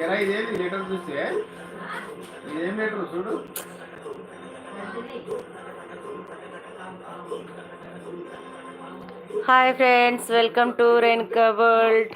Kera ఇదేమి litre చూస్తే? ఇదేం లీటర్ చూడు? Hi friends welcome to Renuka world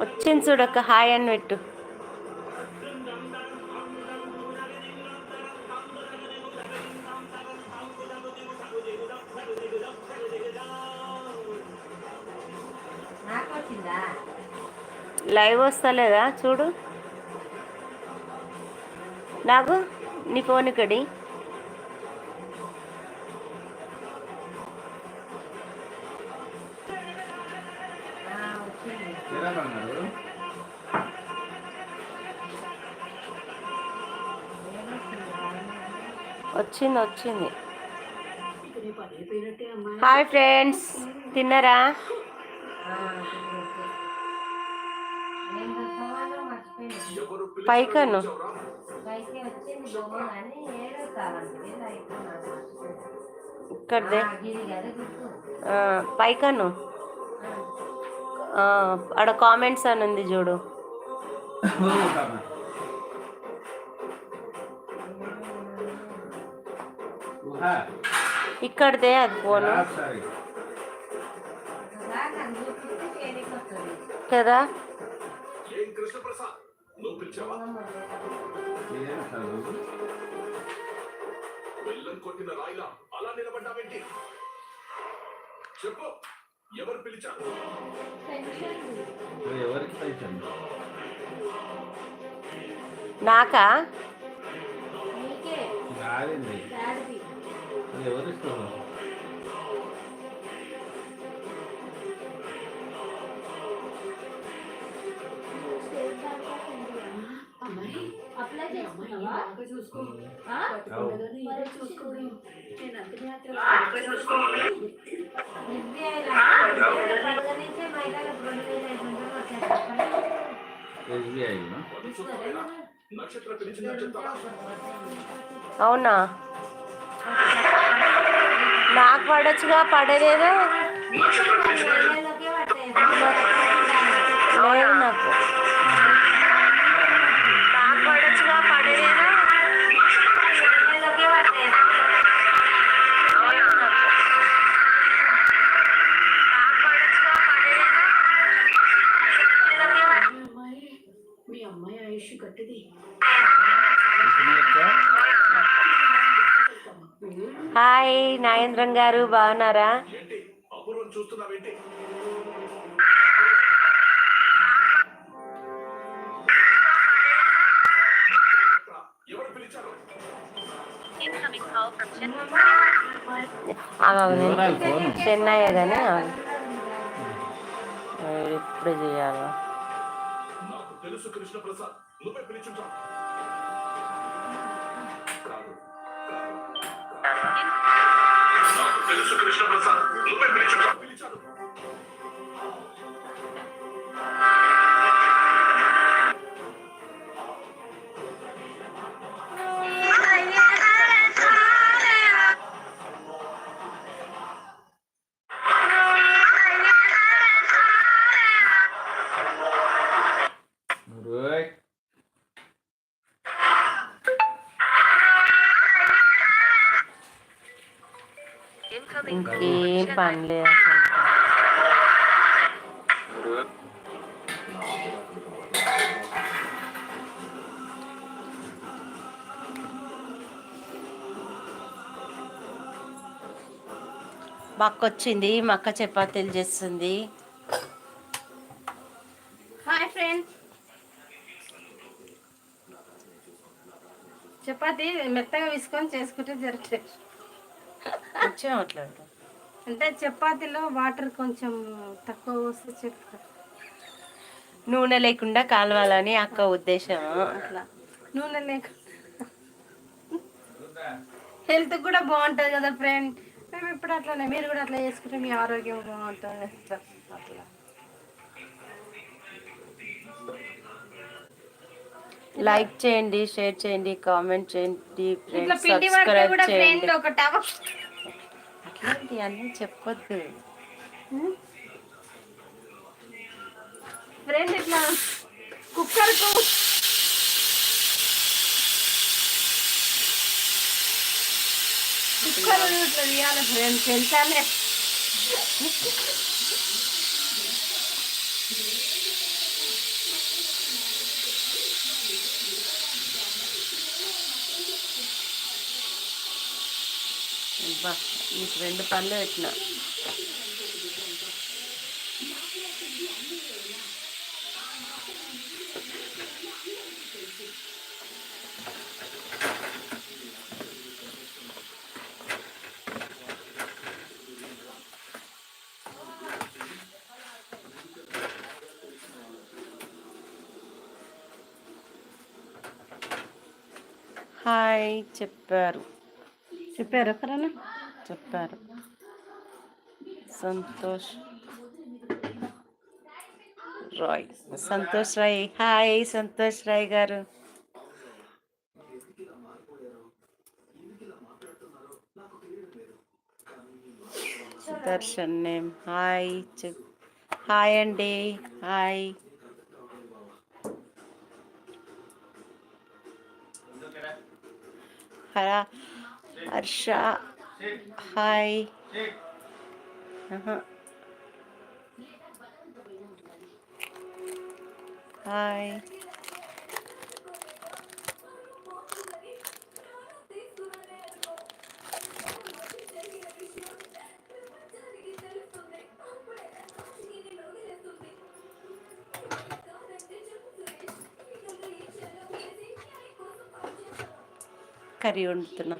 వచ్చింది చూడక్క హాయ్ అని పెట్టు లైవ్ వస్తలేదా? చూడు. నాకు నీ ఫోన్ ఇక్కడి వచ్చింది వచ్చింది. హాయ్ ఫ్రెండ్స్ తిన్నారా ఆ, వచ్చింది, వచ్చింది. నేను దొంగలు మర్చిపోయాను పైకను. ఇక్కడదే. పైకను. ఆడ కామెంట్స్ అని ఉంది చూడు. ఇక్కడదే అది ఫోను. కదా? నువ్వు పిలిచావా? కొట్టిన రాయిలా అలా నిలబడ్డావేంటి? చెప్పు ఎవరు పిలిచారు? ఎవరికి పైసలు నాకా? నీకే కాదండి డాడీ అది ఎవరు ఇస్తారు అవునా? నాకు పడొచ్చుగా పడలేదా? హాయ్ నాగేంద్రం గారు బాగున్నారా? చెన్నై కానీ ఇప్పుడు చేయాలి? నాకు తెలుసు కృష్ణప్రసాద్. నువ్వే పిలిచుంటావు కాదు, కాదు. నాకు తెలుసు కృష్ణప్రసాద్ ఇంకేం పని లేదు అసలు మా వచ్చింది మక్క చపాతీలు చేస్తుంది. హాయ్ ఫ్రెండ్స్ చపాతి మెత్తగా విసుకొని చేసుకుంటే జరుగుతుంది. అంటే చపాతీలో వాటర్ కొంచెం తక్కువ వస్తే చెప్తా. నూనె లేకుండా కాలవాలని అక్క ఉద్దేశం. అట్లా. నూనె లేక హెల్త్ కూడా బాగుంటుంది కదా ఫ్రెండ్. మేము ఇప్పుడు అట్లానే మీరు కూడా అట్లా చేసుకుంటే మీ ఆరోగ్యం బాగుంటుంది. అట్లా. లైక్ చేయండి షేర్ చేయండి కామెంట్ చేయండి సబ్స్క్రైబ్ చేయండి. అన్నీ చెప్పొద్దు. ఫ్రెండ్ ఇట్లా కుక్కర్కు కుక్కర్ ఇట్లా తీయాలి ఫ్రెండ్ తెలుసానే? అబ్బా. నీకు రెండు పనులు పెట్టిన. హాయ్ చెప్పారు. చెప్పారు ఒకరన్నా చెప్పారు. సంతోష్ రాయ్. సంతోష్ రాయ్. హాయ్ సంతోష్ రాయ్ గారు. దర్శన్ నేమ్. హాయ్ హాయ్ అండి. హాయ్. హరా Harsha hi hi curry వండుతున్నా.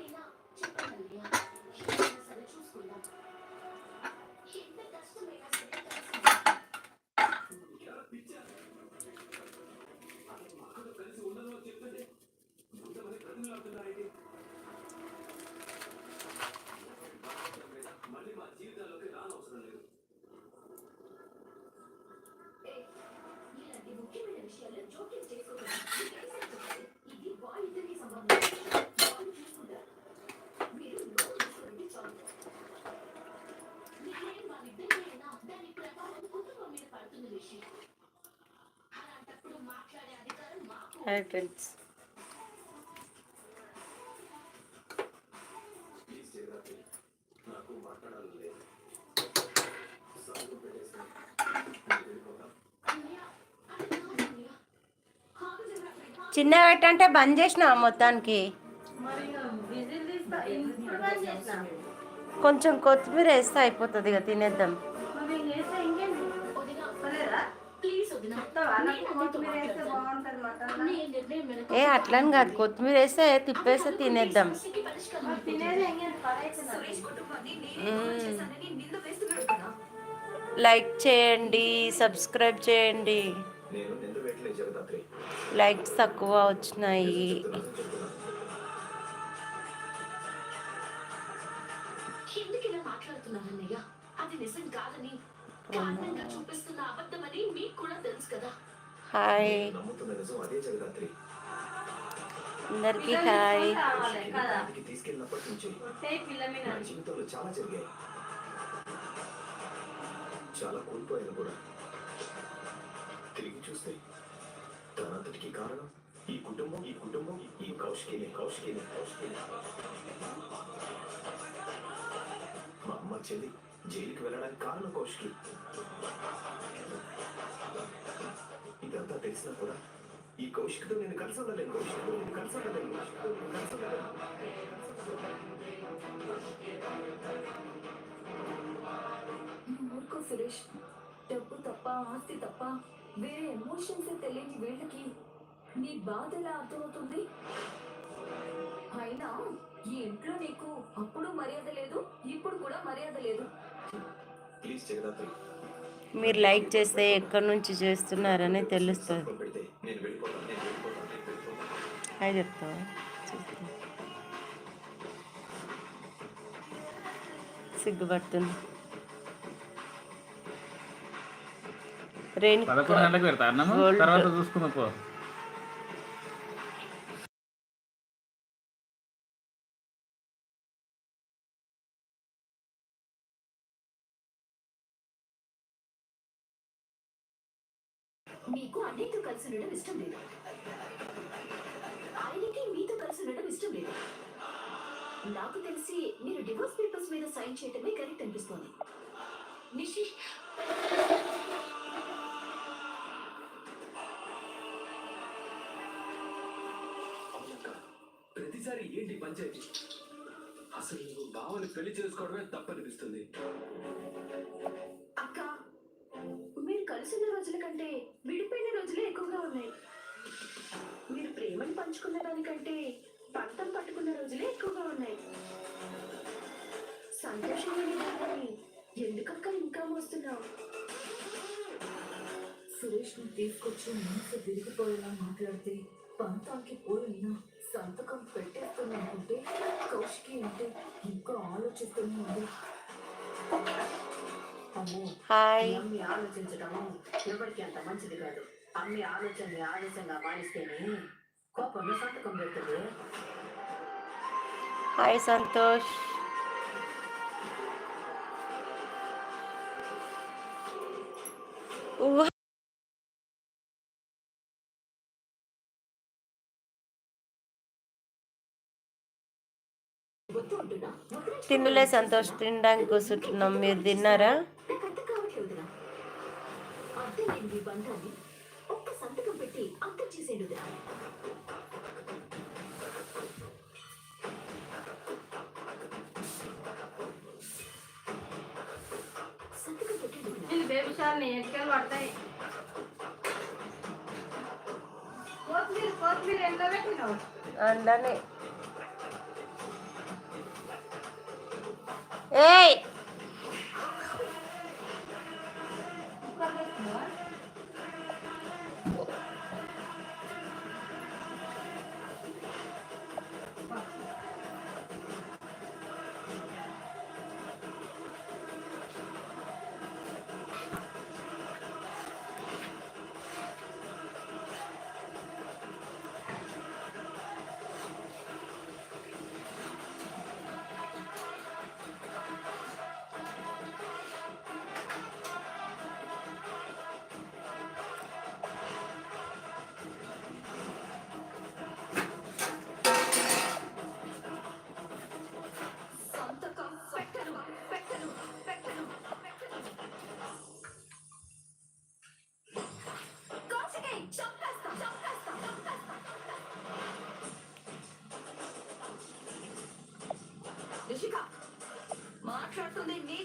Hi friends. చిన్న పెట్టంటే బంద్ చేసిన మొత్తానికి? కొంచెం కొత్తిమీర వేస్తే అయిపోతుంది ఇక తినేద్దాం. ఏ అట్లని కాదు. కొత్తిమీర వేస్తే తిప్పేస్తే తినేద్దాం. లైక్ చేయండి సబ్స్క్రైబ్ చేయండి. లైక్స్ తక్కువ వచ్చినాయి. అది నిజం కాదని కారణంగా చూపిస్తున్న అబద్ధమని మీకు కూడా తెలుసు కదా. హాయ్. నమ్ముతున్న అందరికీ హాయ్. జీవితంలో చాలా జరిగాయి చాలా కోల్పోయాను కూడా తిరిగి చూస్తే తనంతటికి కారణం ఈ కుటుంబం ఈ కుటుంబం ఈ కౌశికిని కౌశికిని కౌశికిని మా అమ్మ చెల్లి జైలుకి వెళ్ళడానికి కారణం కౌశికి. ఇదంతా తెలిసినా కూడా ఈ కౌశిక్తో నేను కలిసి ఉండలేను కౌశిక్తో నేను కలిసి ఉండలేను కౌశిక్తో నేను కలిసి ఉండలేను ఊరుకో సురేష్. డబ్బు తప్ప ఆస్తి తప్ప వేరే ఎమోషన్స్ తెలియని వీళ్ళకి నీ బాధ ఎలా అర్థమవుతుంది? అయినా ఈ ఇంట్లో నీకు అప్పుడు మర్యాద లేదు ఇప్పుడు కూడా మర్యాద లేదు. ప్లీజ్ జగదాత్రి మీరు లైక్ చేస్తే ఎక్కడి నుంచి చేస్తున్నారని తెలుస్తుంది. సంతకం పెడితే నేను వెళ్ళిపోతాను నేను అన్నిటితో కలిసి ఉండడం ఇష్టం లేదు. ఆయనకి మీతో కలిసి ఉండడం ఇష్టం లేదు. నాకు తెలిసి మీరు డివోర్స్ పేపర్స్ మీద సైన్ చేయటమే కరెక్ట్ అనిపిస్తోంది. నిషి ప్రతిసారి ఏంటి పంచాయతీ? అసలు నువ్వు బావని పెళ్ళి చేసుకోవడమే తప్పనిపిస్తుంది. అక్క కలిసిన రోజుల కంటే విడిపోయిన రోజులే ఎక్కువగా ఉన్నాయి. మీరు ప్రేమను పంచుకున్న దానికంటే పంతం పట్టుకున్న రోజులే ఎక్కువగా ఉన్నాయి. సంతోషమైన దాన్ని ఎందుకక్క ఇంకా మోస్తున్నావు? సురేష్ని తీసుకొచ్చి మనసు విరిగిపోయేలా మాట్లాడితే పంతానికి పోయినా సంతకం పెట్టేస్తుంది అంటే కౌశికి అంటే ఇంకా ఆలోచిస్తూనే ఉంది. హాయ్. అమ్మి ఆలోచించడము ఎవరికి అంత మంచిది కాదు. అమ్మి ఆలోచనని ఆలస్యంగా మానేస్తేనే కోపంలో సంతకం పెడుతుంది. హాయ్ సంతోష్. తినలే సంతోష్ తినడానికి కూర్చుంటున్నాం మీరు తిన్నారా? లేని మీ బంధాన్ని ఒక్క సంతకం పెట్టి అంతం చేసేడుదిరా సంతకం పెట్టేడుదిరా ఇది బేబీ షాల్ని ఎటుకలు పడతాయి? కొత్తిమీర కొత్తిమీర ఎండ పెట్టినావు? అందులోనే ఏయ్!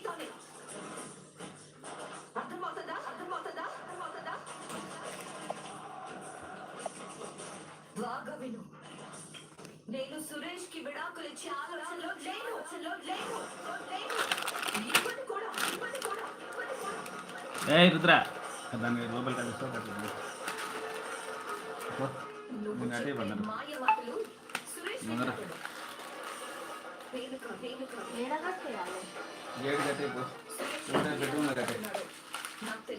నీతోనే అర్థమవుతుందా అర్థమవుతుందా అర్థమవుతుందా బాగా విను నేను సురేష్కి విడాకులు ఇచ్చే ఆలోచనలో లేను. ఆలోచనలో లేను. లేను. ఇవ్వను కూడా ఇవ్వను కూడా ఇవ్వను కూడా. ఏ రుద్ర. దాన్ని లోపలికి నేను అటే పడ్డాను. సురేష్ ఏడ కట్టే సురేష్ బెడ్రూమ్ కట్టే